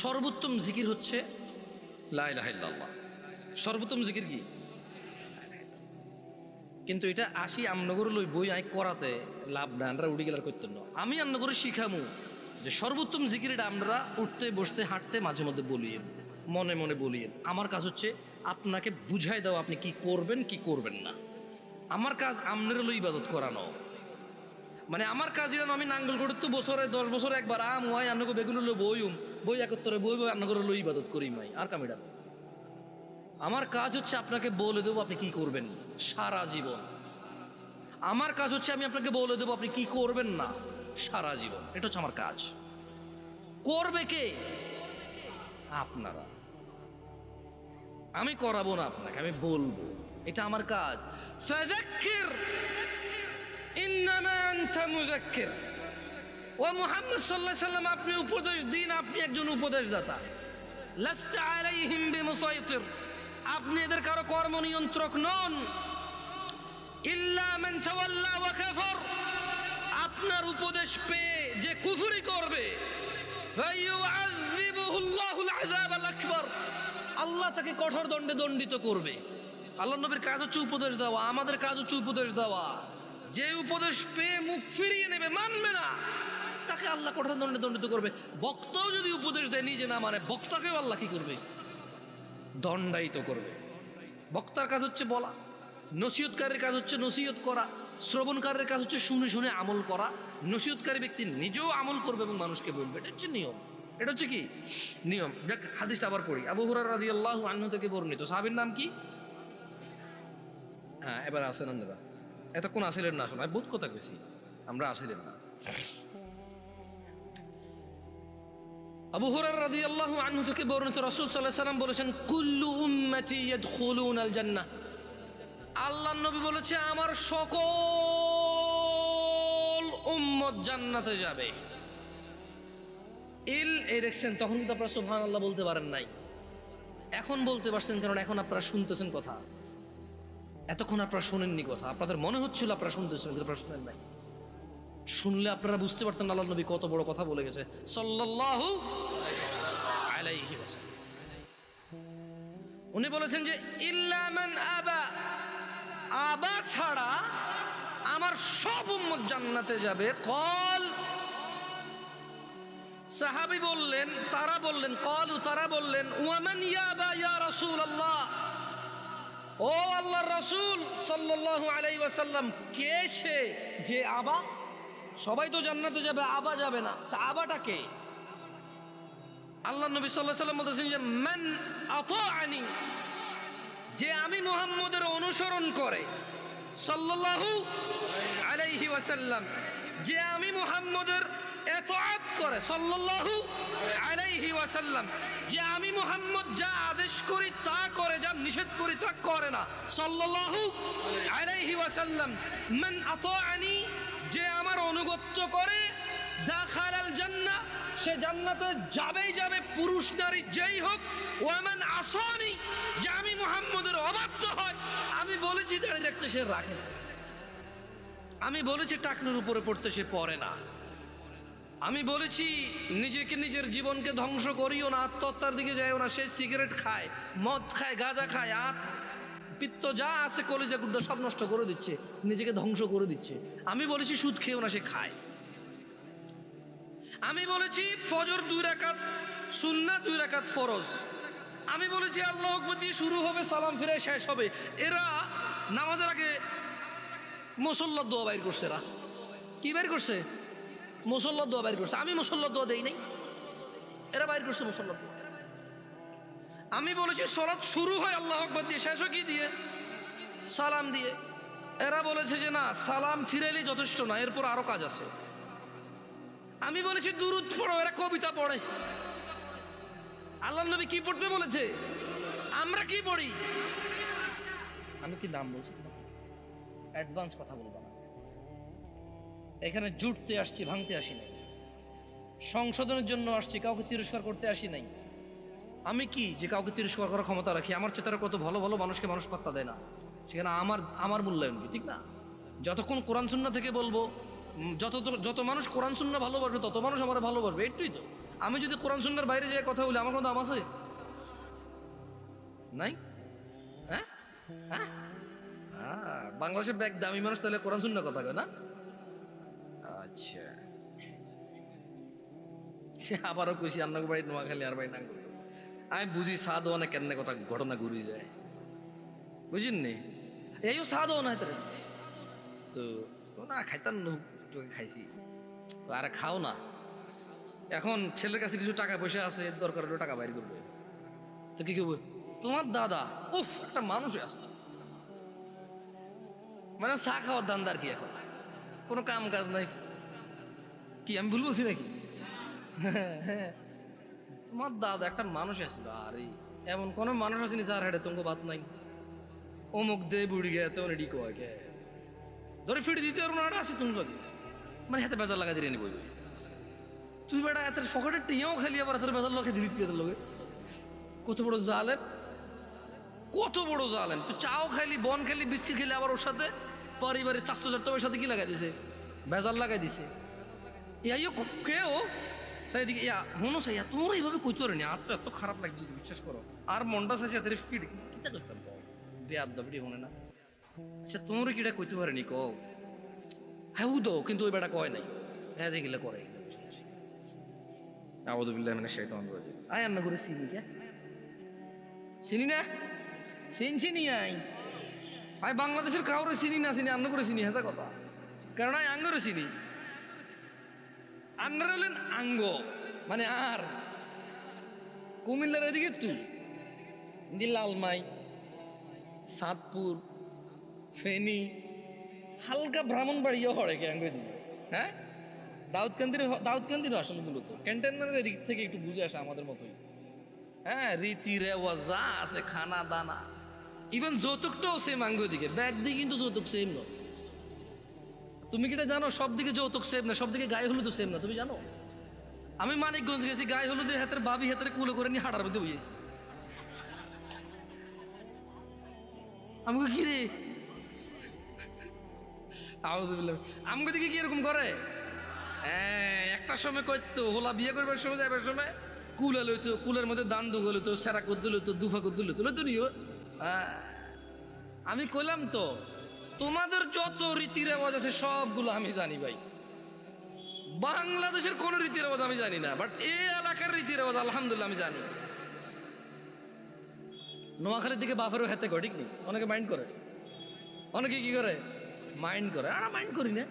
সর্বোত্তম জিকির হচ্ছে লাইলাহিল্লাহ সর্বোত্তম জিকির কি? কিন্তু এটা আসি আমনগর লই বই আই করাতে, লাভ না আমরা উড়ি গেলার করতেন আমি আমনগরে শিখামু যে সর্বোত্তম জিকির এটা আমরা উঠতে, বসতে, হাঁটতে মাঝে মধ্যে বলিয়েন মনে মনে বলিয়েন আমার কাজ হচ্ছে আপনাকে বুঝাই দেওয়া আপনি কি করবেন কি করবেন না। আমার কাজ আমনের লই ইবাদত করানো। মানে আমার কাজ এরকম আমি নাঙ্গল করে তো বছরে দশ বছর একবার আম, ওয়াই, আন্নগো বেগুন লো বইম বই একত্তরে বই বই আন্নগর লো ইবাদত করি মাই। আর কামিডা আমার কাজ হচ্ছে আপনাকে বলে দেবো আপনি কি করবেন। সারা জীবন। আমার কাজ হচ্ছে আমি আপনাকে বলে দেবো আপনি কি করবেন না। সারা জীবন। এটা হচ্ছে আমার কাজ। করবে কে? আপনারা। আমি করাবো না আপনাকে, আমি বলব। এটা আমার কাজ। ও সাল্লাম, আপনি উপদেশ দিন, আপনি একজন উপদেশদাতা। বিমুসাইতির। আপনি এদের কারও কর্ম নিয়ন্ত্রক নন আপনার উপদেশ পেয়ে যে কুফরি করবে আল্লাহ তাকে কঠোর দণ্ডে দণ্ডিত করবে। আল্লাহ নবীর কাজ হচ্ছে উপদেশ দেওয়া, আমাদের কাজ হচ্ছে উপদেশ দেওয়া। যে উপদেশ পেয়ে মুখ ফিরিয়ে নেবে, মানবে না। তাকে আল্লাহ কঠোর দণ্ডে দণ্ডিত করবে। বক্তাও যদি উপদেশ দেয় নিজে না মানে বক্তাকেও আল্লাহ কি করবে? দণ্ডায়িত করবে। বক্তার কাজ হচ্ছে বলা, নসিহতকারীর কাজ হচ্ছে নসিহত করা, শ্রবণকারের কাজ হচ্ছে শুনে শুনে আমল করা। নসিহতকারী ব্যক্তি নিজেও আমল করবে এবং মানুষকে বলবে। এটা হচ্ছে নিয়ম। এটা হচ্ছে কি? নিয়ম। দেখ, হাদিসটা আবার পড়ি। আবু হুরার রাজি আল্লাহ আন্ন থেকে বর্ণিত। সাহাবির নাম কি? হ্যাঁ এবার আসেন আপনারা এতক্ষণ আসিলেন না শোনা বোধ কথা গেছি আমরা আসিলেন না। আবু হুরার রাদিয়াল্লাহু আনহু থেকে বর্ণিত রাসূল আলাইহি সাল্লাম বলেছেন, কুল্লু উম্মতি ইয়াদখুলুনাল জান্নাহ। আল্লাহর নবী বলেছে, আমার সকল উম্মত জান্নাতে যাবে। ইল, এই দেখছেন, তখন কিন্তু আপনারা সুবহানাল্লাহ বলতে পারেন নাই। এখন বলতে পারছেন, কারণ এখন আপনারা শুনতেছেন কথা। এতক্ষণ আপনারা শোনেননি কথা। আপনাদের মনে হচ্ছিল আপনারা শুনতেছেন কিন্তু আপনারা শুনেন নাই। শুনলে আপনারা বুঝতে পারতেন আল্লাহ নবী কত বড় কথা বলে গেছে। সাল্লাল্লাহু আলাইহি উনি বলেছেন যে, ইল্লা মান আবা। আবা ছাড়া আমার সব উম্মত জান্নাতে যাবে। কল। সাহাবী বললেন, তারা বললেন, কলু, তারা বললেন ওয়ামান ইয়াবা ইয়া রাসূলুল্লাহ? ও আল্লাহ রসুল সাল্লাল্লাহু আলাইহি ওয়াসাল্লাম, কে সে? যে আবা? সবাই তো জান্নাতে যাবে, আবা যাবে না। তা আবাটা কে? আল্লাহ নবী সাল্লাহ সাল্লাম বলতেছেন যে, মান আনি যে আমি মুহাম্মদের অনুসরণ করে, সাল্লাল্লাহু আলাইহি ওয়াসাল্লাম, যে আমি মুহাম্মদের এতআত করে, সাল্লাল্লাহু আলাইহি ওয়াসাল্লাম, যে আমি মুহাম্মদ যা আদেশ করি তা করে, যা নিষেধ করি তা করে না। সাল্লাল্লাহু আলাইহি ওয়াসাল্লাম, মান আতাআনি যে আমার অনুগত্য করে, দাখালাল জান্নাহ সে জান্নাতে যাবেই যাবে, পুরুষ নারী যেই হোক। ওয়ামান আসনি যে আমি মুহাম্মদের অবাধ্য হয়। আমি বলেছি, দাঁড়িয়ে রাখতে সে রাখে আমি বলেছি, টাকনুর উপরে পড়তে সে পড়ে না। আমি বলেছি, নিজেকে নিজের জীবনকে ধ্বংস করিও না, আত্মহত্যার দিকে যাইও না, সে সিগারেট খায়, মদ খায়, গাঁজা খায় আত পিত্ত যা আছে, কলেজা গুদ্দা সব নষ্ট করে দিচ্ছে, নিজেকে ধ্বংস করে দিচ্ছে। আমি বলেছি, সুদ খেয়েও না, সে খায়। আমি বলেছি, ফজর দুই রাকাত সুন্না দুই রাকাত ফরজ। আমি বলেছি, আল্লাহ আকবর দিয়ে শুরু হবে, সালাম ফিরে শেষ হবে। এরা নামাজের আগে মুসল্লার দোয়া বাইর করছে এরা। কি বাইর করছে? মুসল্লার দোয়া বাইর করছে। আমি মুসল্লার দোয়া দেই নাই। এরা বাইর করছে মুসল্লার দোয়া। আমি বলেছি, সলাৎ শুরু হয় আল্লাহ আকবর দিয়ে, শেষ কি দিয়ে? সালাম দিয়ে। এরা বলেছে যে, না, সালাম ফিরেলেই যথেষ্ট না, এরপর আরও কাজ আছে। আমি বলেছি, দুরুদ পড়ো, এরা কবিতা পড়ে। আল্লাহ নবী কি পড়তে বলেছে? আমরা কি পড়ি? আমি কি নাম বলছি? অ্যাডভান্স কথা বলব এখানে জুটতে আসছি, ভাঙতে আসি নাই। সংশোধনের জন্য আসছি, কাউকে তিরস্কার করতে আসি নাই। আমি কি যে কাউকে তিরস্কার করার ক্ষমতা রাখি? আমার চেতারা কত ভালো ভালো মানুষকে মানুষ পাত্তা দেয় না। সেখানে আমার আমার মূল্যায়ন কি, ঠিক না? যতক্ষণ কোরআন সুন্না থেকে বলব যত যত মানুষ কোরআন সুন্না ভালোবাসবে, তত মানুষ আমার ভালোবাসবে একটুই তো। আমি যদি কোরআন সুন্নার বাইরে যেয়ে কথা বলি, আমার কোনো দাম আছে? নাই? হ্যাঁ? হ্যাঁ? বাংলাদেশের ব্যাগ দামি মানুষ তাহলে কোরআন সুন্নার কথা কয় না? আচ্ছা। সে আবারও কইছি, আন্নাগ বাড়ি, নোয়াখালী আর বাড়ি নাঙ্গল। আমি বুঝি সাধু অনেক কেন কথা ঘটনা ঘুরি যায়। বুঝিন নি এইও সাধু না তো না, খাইতাম না তোকে খাইছি। আরে খাও না। এখন ছেলের কাছে কিছু টাকা পয়সা আছে, দরকার হলে টাকা বাইর করবে। তো কি করবে? তোমার দাদা, উফ, একটা মানুষ আছে মানে চা খাওয়ার ধান্দার কি এখন। কোনো কাম কাজ নাই কি, আমি ভুল বলছি নাকি? তোমার দাদা একটা মানুষ আছিল, আরে এমন কোন মানুষ আসেনি যার হেডে তোমাকে বাত নাই। অমুক দে বুড়ি গে তো রেডি কয় গে। ধরে ফিরে দিতে পারব না আসি তুমি মানে হাতে বেজার লাগা দিয়ে নিবই তুই বেটা এত ফকটের টিয়াও খালি, আবার এত বেজার লোকে দিলি তুই এত লোকে। কত বড় জালেম, কত বড় জালেম। তুই চাও খাইলি বন খেলি, বিস্কিট খেলি, আবার ওর সাথে পরিবারের চারশো হাজার টাকার সাথে কি লাগাই দিছে? বেজার লাগাই দিছে। ইয়াইও কেউ সাইদিকে ইয়া মনো সাইয়া তোর এইভাবে কইতে পারেনি আর তো এত খারাপ লাগছে যদি বিশ্বাস করো আর মনটা চাইছে এত ফিট কিটা করতাম কও বেয়াদ দাবড়ি হনে না আচ্ছা তোর কিটা কইতে পারেনি কও হ্যাঁ উদো কিন্তু ওই বেটা কয় নাই হ্যাঁ দেখিলে করে আবুদু বিল্লাহ মানে শাইতান রাজিম আয় আন্না করে চিনি কে চিনি না চিন চিনি আই আই বাংলাদেশের কাউরে চিনি না চিনি আন্না করে চিনি হেসা কথা কারণ আই আঙ্গরে চিনি আন্নার হলেন আঙ্গ। মানে আর? কুমিল্লার এদিকে তুই? লালমাই, সাতপুর, ফেনী, হালকা ব্রাহ্মণবাড়িও হরে কে আঙ্গ হ্যাঁ? দাউদকান্দির দাউদকান্দির আসলে মূলত। ক্যান্টনমেন্টের দিক থেকে একটু বুঝে আসে আমাদের মতোই। হ্যাঁ রীতি রেওয়াজ যা আছে, খানা দানা। ইভেন যৌতুকটাও সেম আঙ্গ দিকে ব্যাগ দিয়ে কিন্তু যৌতুক সেম নয়। তুমি কি এটা জানো? সব দিকে যৌতুক সেম না সব দিকে গায়ে হলুদ সেম না, তুমি জানো? আমি মানিকগঞ্জ গেছি, গায়ে হলুদে হাতের বাবি হাতের কুলো করে নিয়ে হাঁটার মধ্যে বইয়েছি আমাকে কি রে? আমাকে দিকে কি এরকম করে? হ্যাঁ একটা সময় কইতো হোলা বিয়ে করবার সময় যাইবার সময় কুলে লইতো, কুলের মধ্যে দান দুগো লইতো, সেরা কদ্দু লইতো, দুফা কদ্দু লইতো লইতো নিও আমি কইলাম তো তোমাদের যত রীতি রেওয়াজ আছে, সবগুলো আমি জানি ভাই। বাংলাদেশের কোন রীতি রেওয়াজ আমি জানি না বাট এই এলাকার রীতি রেওয়াজ আলহামদুলিল্লাহ আমি জানি। নোয়াখালীর দিকে বাপেরও হাতে করে ঠিক নেই অনেকে মাইন্ড করে। অনেকে কি করে? মাইন্ড করে। আর মাইন্ড করি না।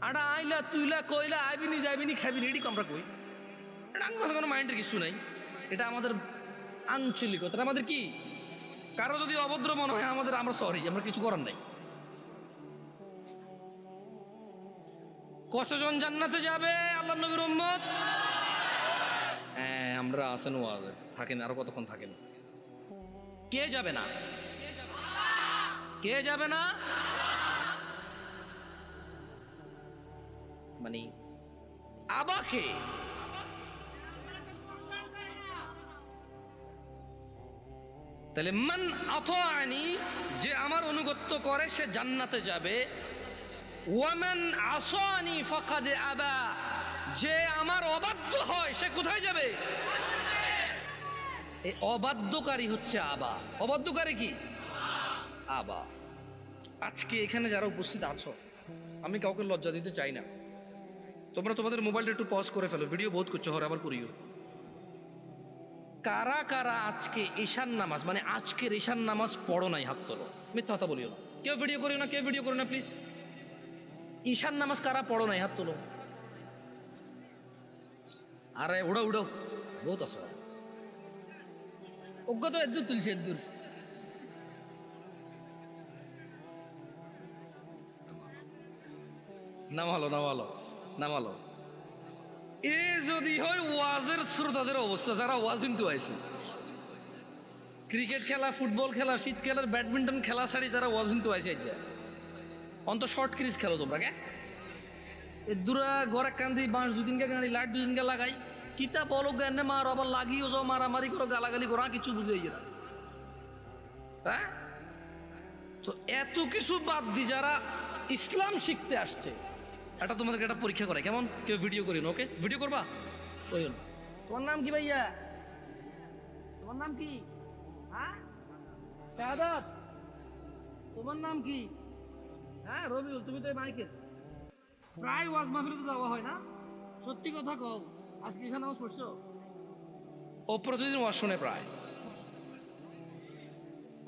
আটা আইলা তুইলা কইলা, আইবিনি যাইবিনি খাবিনি এটি আমরা কই? এটা আমার কোনো মাইন্ডের কিছু নাই। এটা আমাদের আঞ্চলিকতা। আমাদের কি? কারও যদি অভদ্র মনে হয়, আমাদের আমরা সরি আমরা কিছু করার নাই। কতজন জান্নাতে যাবে আল্লাহ নবীর উম্মত? হ্যাঁ আমরা আসেন ওয়াজে, থাকেন, আরও কতক্ষণ থাকেন? কে যাবে না? কে যাবে না? মানে আবাকে তাহলে মান আনি যে আমার অনুগত্য করে, সে জান্নাতে যাবে। ওয়ামান আসানি ফাকাদে আবা, যে আমার অবাধ্য হয়, সে কোথায় যাবে? এই অবাধ্যকারী হচ্ছে আবা। অবাধ্যকারী কি? আবা। আজকে এখানে যারা উপস্থিত আছো, আমি কাউকে লজ্জা দিতে চাই না। তোমরা তোমাদের মোবাইলটা একটু পজ করে ফেলো। ভিডিও বহুত করছ হর আবার করিও। কারা কারা আজকে ঈশান নামাজ মানে আজকের ঈশান নামাজ পড়ো নাই হাত তোলো। মিথ্যা কথা বলিও না। কেউ ভিডিও করিও না, কেউ ভিডিও করো না প্লিজ ঈশান নামাজ কারা পড়ো নাই হাত তোলো? আরে, উড়ো উড়ো। বহুত আসো অজ্ঞ তো তুলছে, এদ্দুর। নামালো নামালো নামালো। এ যদি হয় ওয়াজের শ্রোতাদের অবস্থা, যারা ওয়াজ কিন্তু আইছে ক্রিকেট খেলা, ফুটবল খেলা, শীত খেলার, ব্যাডমিন্টন খেলা ছাড়ি যারা ওয়াজ কিন্তু আইছে আজ্ঞা অন্ত শর্ট ক্রিজ খেলো তোমরা, কে? দূরা গড়ে কান্দি বাঁশ দুদিনকে গাড়ি, লাইট দুদিনকে লাগাই। কিতা বলো জ্ঞানে মার আবার লাগিও যাও, মারামারি করো, গালাগালি করো কিছু বুঝে এরা হ্যাঁ? তো এত কিছু বাদ দি যারা ইসলাম শিখতে আসছে এটা তোমাদেরকে একটা পরীক্ষা করে। কেমন? কেউ ভিডিও করি না ওকে ভিডিও করবা? না। তোমার নাম কি ভাইয়া? তোমার নাম কি? হ্যাঁ? শাহাদাত? তোমার নাম কি? হ্যাঁ রবিউল তুমি তো এই মাইকের। প্রায় ওয়াজ মাহফিলে তো যাওয়া হয় না? সত্যি কথা কও আজকে এখানে নামাজ পড়ছো? ও প্রতিদিন ওয়াজ শুনে প্রায়।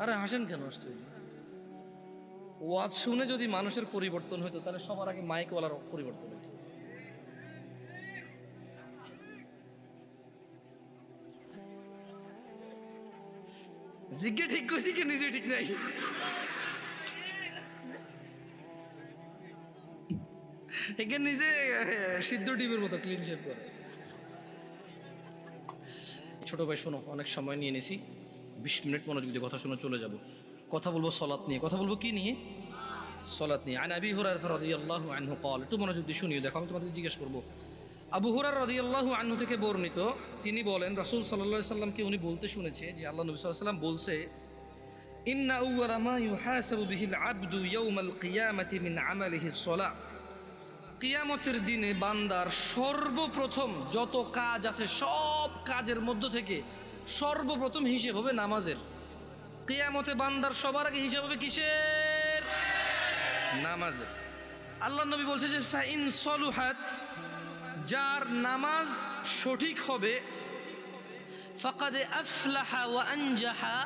আরে হাসেন কেন আশ্চর্য ওয়াজ শুনে যদি মানুষের পরিবর্তন হতো তাহলে সবার আগে মাইকওয়ালার পরিবর্তন হতো জিজ্ঞে ঠিক করছি কি নিজে ঠিক নাই? একে নিজে সিদ্ধ ডিমের মতো ক্লিন করে। ছোট ভাই শোনো, অনেক সময় নিয়ে নিছি। বিশ মিনিট মনোযোগ দিয়ে কথা শুনে, চলে যাব। কথা বলব সলাৎ নিয়ে। কথা বলব কি নিয়ে? সলাৎ নিয়ে। আন আবি হুরার রাদিয়াল্লাহু আনহু কল একটু মনোযোগ দিয়ে শুনিয়ে দেখো, আমি তোমাদের জিজ্ঞেস করব। আবু হুরার রাদিয়াল্লাহু আনহু থেকে বর্ণিত, তিনি বলেন, রাসূল সাল্লাল্লাহু সাল্লামকে উনি বলতে শুনেছে যে, আল্লাহ নবী সাল্লাল্লাহু সাল্লাম বলছে, ইন্না আউয়ালা মা ইউহাসাবু বিহিল আবদু ইয়াউমাল কিয়ামাতি মিন আমালিহি সলা। কিয়ামতের দিনে বান্দার সর্বপ্রথম যত কাজ আছে, সব কাজের মধ্য থেকে সর্বপ্রথম হিসেব হবে নামাজের। কিয়ামতে বান্দার সবার আগে হিসাব হবে কিসের? নামাজের। আল্লাহ নবী বলছে যে, ফাইন সলুহাত, যার নামাজ সঠিক হবে, ফাকাদে আফলাহা ওয়া আনজাহা,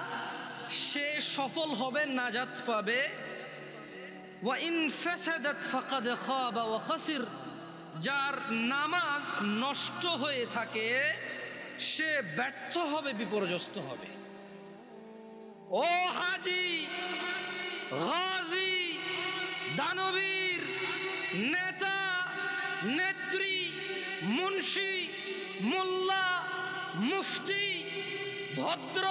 সে সফল হবে, নাজাত পাবে। ওয়াইন ফাসাদাত ফাকাদ খাবা ওয়া খাসির, যার নামাজ নষ্ট হয়ে থাকে, সে ব্যর্থ হবে, বিপর্যস্ত হবে। ও হাজি গাজী দানবীর, নেতা, নেত্রী, মুন্সি, মোল্লা, মুফতি, ভদ্র,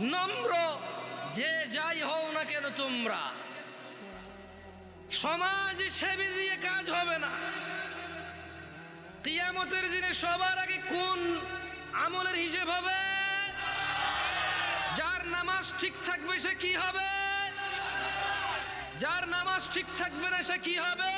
নম্র, যে যাই হও না কেন তোমরা। সমাজ সেবী দিয়ে কাজ হবে না। কিয়ামতের দিনে সবার আগে কোন আমলের হিসেব হবে? যার নামাজ ঠিক থাকবে সে কি হবে? যার নামাজ ঠিক থাকবে না সে কি হবে?